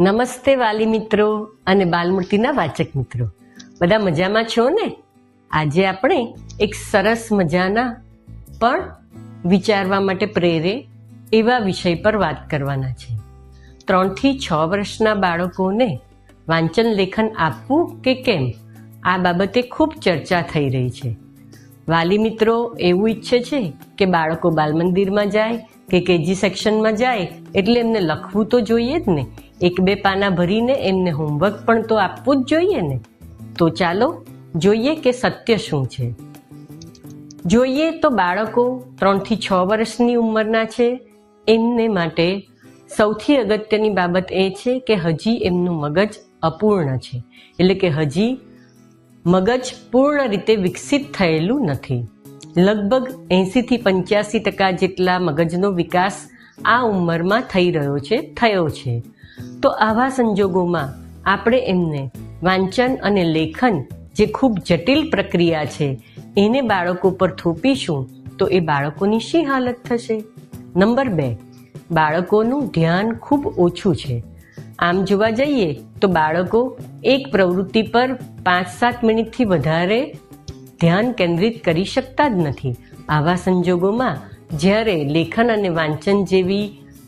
નમસ્તે વાલી મિત્રો અને બાલમૂર્તિના વાચક મિત્રો. બધા મજામાં છો ને? આજે આપણે એક સરસ મજાના પણ વિચારવા માટે પ્રેરે એવા વિષય પર વાત કરવાના છે. ત્રણથી છ વર્ષના બાળકોને વાંચન લેખન આપવું કે કેમ? આ બાબતે ખૂબ ચર્ચા થઈ રહી છે. વાલી મિત્રો એવું ઈચ્છે છે કે બાળકો બાલમંદિરમાં જાય કે કેજી સેક્શનમાં જાય એટલે એમને લખવું તો જોઈએ જ ને. એક બે પાના ભરીને એમને હોમવર્ક પણ તો આપવું જ જોઈએ ને. તો ચાલો જોઈએ કે સત્ય શું છે. જોઈએ તો બાળકો ત્રણથી છ વર્ષની ઉંમરના છે. એમને માટે સૌથી અગત્યની બાબત એ છે કે હજી એમનું મગજ અપૂર્ણ છે. એટલે કે હજી મગજ પૂર્ણ રીતે વિકસિત થયેલું નથી. લગભગ એંશીથી પંચ્યાસી ટકા જેટલા મગજનો વિકાસ આ ઉંમરમાં થઈ રહ્યો છે, થયો છે. તો આવા સંજોગોમાં આપણે એમને વાંચન અને લેખન જે ખૂબ જટિલ પ્રક્રિયા છે, એને બાળકો પર થોપીશું તો એ બાળકોની શી હાલત થશે? નંબર બે, બાળકોનું ધ્યાન ખૂબ ઓછું છે. આમ જોવા જઈએ તો બાળકો એક પ્રવૃત્તિ પર પાંચ સાત મિનિટથી વધારે ધ્યાન કેન્દ્રિત કરી શકતા જ નથી. આવા સંજોગોમાં જ્યારે લેખન અને વાંચન જેવી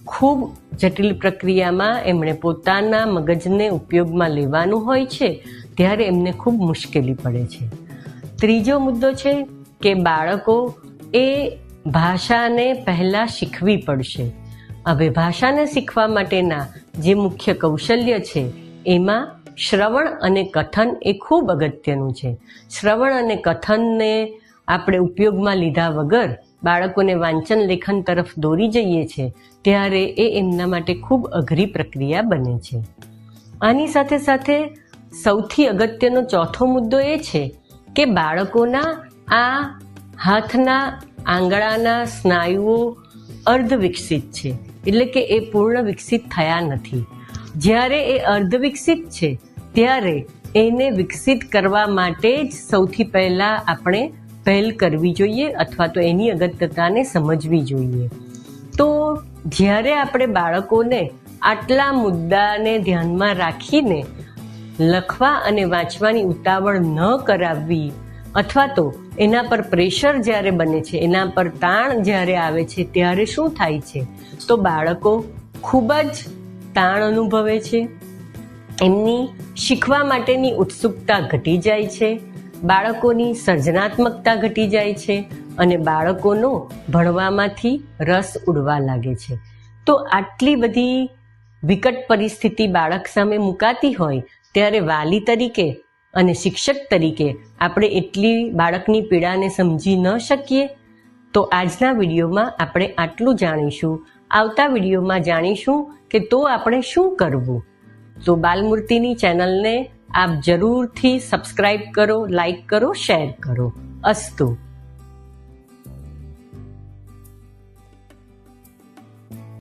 ખૂબ જટિલ પ્રક્રિયામાં એમણે પોતાના મગજને ઉપયોગમાં લેવાનું હોય છે, ત્યારે એમને ખૂબ મુશ્કેલી પડે છે. ત્રીજો મુદ્દો છે કે બાળકો એ ભાષાને પહેલાં શીખવી પડશે. હવે ભાષાને શીખવા માટેના જે મુખ્ય કૌશલ્ય છે, એમાં શ્રવણ અને કથન એ ખૂબ અગત્યનું છે. શ્રવણ અને કથનને આપણે ઉપયોગમાં લીધા વગર બાળકોને વાંચન લેખન તરફ દોરી જઈએ છીએ ત્યારે એ એમના માટે ખૂબ અઘરી પ્રક્રિયા બને છે. આની સાથે સાથે સૌથી અગત્યનો ચોથો મુદ્દો એ છે કે બાળકોના આ હાથના આંગળાના સ્નાયુઓ અર્ધ વિકસિત છે, એટલે કે એ પૂર્ણ વિકસિત થયા નથી. જ્યારે એ અર્ધ વિકસિત છે, ત્યારે એને વિકસિત કરવા માટે જ સૌથી પહેલાં આપણે પહેલ કરવી જોઈએ અથવા તો એની અગત્યતાને સમજવી જોઈએ. તો જ્યારે આપણે બાળકોને આટલા મુદ્દાને ધ્યાનમાં રાખીને લખવા અને વાંચવાની ઉતાવળ ન કરાવવી અથવા તો એના પર પ્રેશર જ્યારે બને છે, એના પર તાણ જ્યારે આવે છે, ત્યારે શું થાય છે? તો બાળકો ખૂબ જ તાણ અનુભવે છે. એમની શીખવા માટેની ઉત્સુકતા ઘટી જાય છે. બાળકોની સર્જનાત્મકતા ઘટી જાય છે અને બાળકોનો ભણવામાંથી રસ ઉડવા લાગે છે. તો આટલી બધી વિકટ પરિસ્થિતિ બાળક સામે મુકાતી હોય, ત્યારે વાલી તરીકે અને શિક્ષક તરીકે આપણે એટલી બાળકની પીડાને સમજી ન શકીએ? તો આજના વિડીયોમાં આપણે આટલું જાણીશું. આવતા વિડીયોમાં જાણીશું કે તો આપણે શું કરવું? તો બાલમૂર્તિની ચેનલને આપ જરૂરથી સબસ્ક્રાઈબ કરો લાઈક કરો શેર કરો. અસ્તુ.